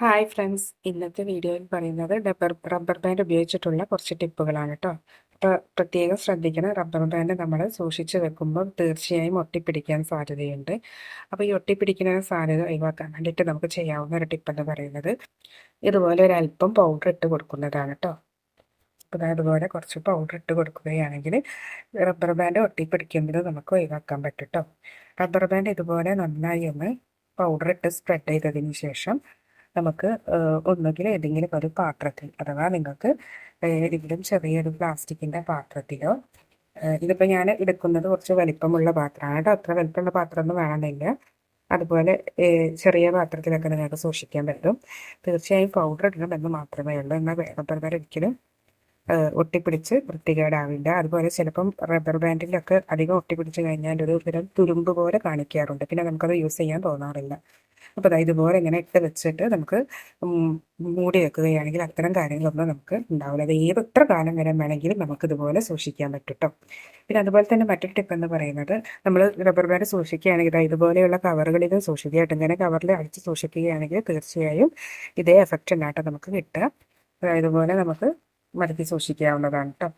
Hi friends ഇന്നത്തെ വീഡിയോയിൽ പറയുന്നത് ഡബർ റബ്ബർ ബാൻഡ് ഉപയോഗിച്ചിട്ടുള്ള കുറച്ച് ടിപ്പുകളാണ് കേട്ടോ അപ്പോൾ പ്രത്യേകം ശ്രദ്ധിക്കണം റബ്ബർ ബാൻഡ് നമ്മൾ സൂക്ഷിച്ച് വെക്കുമ്പോൾ തീർച്ചയായും ഒട്ടിപ്പിടിക്കാൻ സാധ്യതയുണ്ട്. അപ്പോൾ ഈ ഒട്ടിപ്പിടിക്കുന്ന സാധ്യത ഒഴിവാക്കാൻ വേണ്ടിയിട്ട് നമുക്ക് ചെയ്യാവുന്ന ഒരു ടിപ്പ് എന്ന് പറയുന്നത് ഇതുപോലെ ഒരു അല്പം പൗഡർ ഇട്ട് കൊടുക്കുന്നതാണ് കേട്ടോ അപ്പോൾ അതുപോലെ കുറച്ച് പൗഡർ ഇട്ട് കൊടുക്കുകയാണെങ്കിൽ റബ്ബർ ബാൻഡ് ഒട്ടിപ്പിടിക്കുന്നത് നമുക്ക് ഒഴിവാക്കാൻ പറ്റും കേട്ടോ റബ്ബർ ബാൻഡ് ഇതുപോലെ നന്നായി ഒന്ന് പൗഡർ ഇട്ട് സ്പ്രെഡ് ചെയ്തതിന് ശേഷം നമുക്ക് ഒന്നുകിൽ ഏതെങ്കിലും ഒരു പാത്രത്തിൽ അഥവാ നിങ്ങൾക്ക് ഏതെങ്കിലും ചെറിയൊരു പ്ലാസ്റ്റിക്കിന്റെ പാത്രത്തിലോ ഇതിപ്പോൾ ഞാൻ എടുക്കുന്നത് കുറച്ച് വലിപ്പമുള്ള പാത്രമാണ്. കേട്ടോ അത്ര വലിപ്പമുള്ള പാത്രമൊന്നും വേണമെന്നില്ല. അതുപോലെ ചെറിയ പാത്രത്തിലൊക്കെ നിങ്ങൾക്ക് സൂക്ഷിക്കാൻ പറ്റും. തീർച്ചയായും പൗഡർ ഇടണമെന്ന് മാത്രമേ ഉള്ളൂ. എന്നാൽ റബ്ബർ ബാൻഡ് ഒരിക്കലും ഒട്ടിപ്പിടിച്ച് വൃത്തികേടാവില്ല. അതുപോലെ ചിലപ്പം റബ്ബർ ബാൻഡിലൊക്കെ അധികം ഒട്ടിപ്പിടിച്ച് കഴിഞ്ഞാൽ ഒരു തരം തുരുമ്പ് പോലെ കാണിക്കാറുണ്ട്. പിന്നെ നമുക്കത് യൂസ് ചെയ്യാൻ തോന്നാറില്ല. അപ്പോൾ അതായത് ഇതുപോലെ ഇങ്ങനെ ഇട്ട് വെച്ചിട്ട് നമുക്ക് മൂടി വെക്കുകയാണെങ്കിൽ അത്തരം കാര്യങ്ങളൊന്നും നമുക്ക് ഉണ്ടാവില്ല. അത് ഏത് എത്ര കാലം വരെ വേണമെങ്കിലും നമുക്ക് ഇതുപോലെ സൂക്ഷിക്കാൻ പറ്റും കേട്ടോ പിന്നെ അതുപോലെ തന്നെ മറ്റൊരു ടിപ്പ് എന്ന് പറയുന്നത് നമ്മൾ റബ്ബർ ബാൻഡ് സൂക്ഷിക്കുകയാണെങ്കിൽ ഇതുപോലെയുള്ള കവറുകളിൽ സൂക്ഷിക്കുകയായിട്ട് ഇങ്ങനെ കവറിൽ അടിച്ച് സൂക്ഷിക്കുകയാണെങ്കിൽ തീർച്ചയായും ഇതേ എഫക്റ്റ് ഉണ്ടായിട്ട് നമുക്ക് കിട്ടുക. ഇതുപോലെ നമുക്ക് മടക്കി സൂക്ഷിക്കാവുന്നതാണ് കേട്ടോ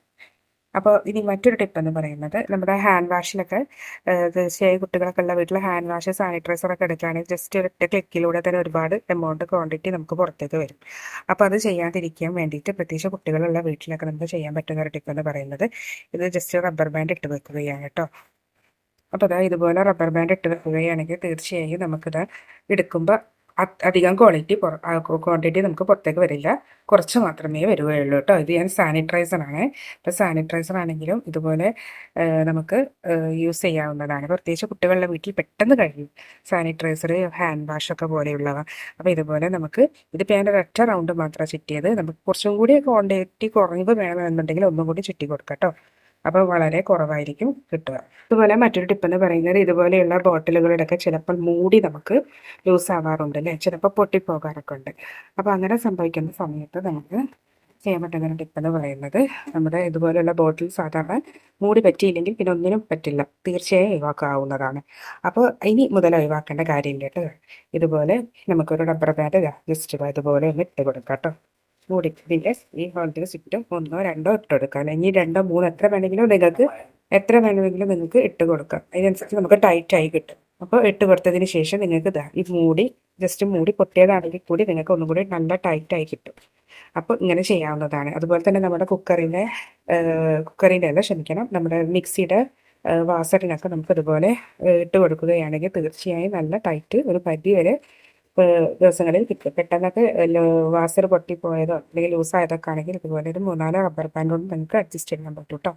അപ്പോൾ ഇനി മറ്റൊരു ടിപ്പ് എന്ന് പറയുന്നത് നമ്മുടെ ഹാൻഡ് വാഷിലൊക്കെ തീർച്ചയായും കുട്ടികളൊക്കെ ഉള്ള വീട്ടിൽ ഹാൻഡ് വാഷ് സാനിറ്റൈസർ ഒക്കെ എടുക്കുകയാണെങ്കിൽ ജസ്റ്റ് ഒരൊറ്റ ക്ലിക്കിലൂടെ തന്നെ ഒരുപാട് എമൗണ്ട് ക്വാണ്ടിറ്റി നമുക്ക് പുറത്തേക്ക് വരും. അപ്പോൾ അത് ചെയ്യാതിരിക്കാൻ വേണ്ടിയിട്ട് പ്രത്യേകിച്ച് കുട്ടികളുള്ള വീട്ടിലൊക്കെ നമുക്ക് ചെയ്യാൻ പറ്റുന്ന ഒരു ടിപ്പ് എന്ന് പറയുന്നത് ഇത് ജസ്റ്റ് റബ്ബർ ബാൻഡ് ഇട്ട് വെക്കുകയാണ് കേട്ടോ. അപ്പോൾ അതാ ഇതുപോലെ റബ്ബർ ബാൻഡ് ഇട്ട് വെക്കുകയാണെങ്കിൽ തീർച്ചയായും നമുക്കിത് എടുക്കുമ്പോൾ അധികം ക്വാളിറ്റി ക്വാണ്ടിറ്റി നമുക്ക് പുറത്തേക്ക് വരില്ല. കുറച്ച് മാത്രമേ വരികയുള്ളൂ കേട്ടോ. ഇത് ഞാൻ സാനിറ്റൈസർ ആണ്. ഇപ്പം സാനിറ്റൈസർ ആണെങ്കിലും ഇതുപോലെ നമുക്ക് യൂസ് ചെയ്യാവുന്നതാണ്. പ്രത്യേകിച്ച് കുട്ടികളുടെ വീട്ടിൽ പെട്ടെന്ന് കഴിയും സാനിറ്റൈസർ ഹാൻഡ് വാഷ് ഒക്കെ പോലെയുള്ളവ. അപ്പോൾ ഇതുപോലെ നമുക്ക് ഇതിപ്പോൾ ഞാൻ ഒരൊറ്റ റൗണ്ട് മാത്രം ചുറ്റിയത്. നമുക്ക് കുറച്ചും കൂടി ക്വാണ്ടിറ്റി കുറവ് വേണമെന്നുണ്ടെങ്കിൽ ഒന്നും കൂടി ചുറ്റി കൊടുക്കാം കേട്ടോ. അപ്പോൾ വളരെ കുറവായിരിക്കും കിട്ടുക. അതുപോലെ മറ്റൊരു ടിപ്പ് എന്ന് പറയുന്നത് ഇതുപോലെയുള്ള ബോട്ടിലുകളുടെയൊക്കെ ചിലപ്പോൾ മൂടി നമുക്ക് ലൂസ് ആവാറുണ്ട് അല്ലേ? ചിലപ്പോൾ പൊട്ടിപ്പോകാറൊക്കെ ഉണ്ട്. അപ്പോൾ അങ്ങനെ സംഭവിക്കുന്ന സമയത്ത് നമുക്ക് ചെയ്യാൻ പറ്റുന്ന ടിപ്പ് എന്ന് പറയുന്നത് നമ്മുടെ ഇതുപോലെയുള്ള ബോട്ടിൽ സാധാരണ മൂടി പറ്റിയില്ലെങ്കിൽ പിന്നെ ഒന്നിനും പറ്റില്ല. തീർച്ചയായും ഒഴിവാക്കാവുന്നതാണ്. അപ്പോൾ ഇനി മുതൽ ഒഴിവാക്കേണ്ട കാര്യമില്ല കേട്ടോ. ഇതുപോലെ നമുക്കൊരു റബ്ബർ ബാൻഡ് ജസ്റ്റ് ഇതുപോലെ ഒന്ന് ഇട്ട് കൊടുക്കാം കേട്ടോ. മൂടി ഇതിന്റെ ഈ ഹോളിന് ചുറ്റും ഒന്നോ രണ്ടോ ഇട്ട് കൊടുക്കാം. രണ്ടോ മൂന്നോ എത്ര വേണമെങ്കിലും നിങ്ങൾക്ക് എത്ര വേണമെങ്കിലും നിങ്ങൾക്ക് ഇട്ട് കൊടുക്കാം. അതിനനുസരിച്ച് നമുക്ക് ടൈറ്റായി കിട്ടും. അപ്പോൾ ഇട്ട് കൊടുത്തതിന് ശേഷം നിങ്ങൾക്ക് ഇതാ ഈ മൂടി ജസ്റ്റ് മൂടി പൊട്ടിയതാണെങ്കിൽ കൂടി നിങ്ങൾക്ക് ഒന്നും കൂടി നല്ല ടൈറ്റായി കിട്ടും. അപ്പോൾ ഇങ്ങനെ ചെയ്യാവുന്നതാണ്. അതുപോലെ തന്നെ നമ്മുടെ കുക്കറിന്റെ കുക്കറിന്റെ അല്ല ക്ഷമിക്കണം. നമ്മുടെ മിക്സിയുടെ വാസറിനൊക്കെ നമുക്ക് ഇതുപോലെ ഇട്ട് കൊടുക്കുകയാണെങ്കിൽ തീർച്ചയായും നല്ല ടൈറ്റ് ഒരു പരിധി വരെ ദിവസങ്ങളിൽ കിട്ടും പെട്ടെന്നൊക്കെ വാസർ പൊട്ടിപ്പോയതോ അല്ലെങ്കിൽ ലൂസായതൊക്കെ ആണെങ്കിൽ ഇതുപോലെ ഒരു മൂന്നാൽ റബ്ബർ ബാൻഡ് കൊണ്ട് നിങ്ങൾക്ക് അഡ്ജസ്റ്റ് ചെയ്യാൻ പറ്റും കേട്ടോ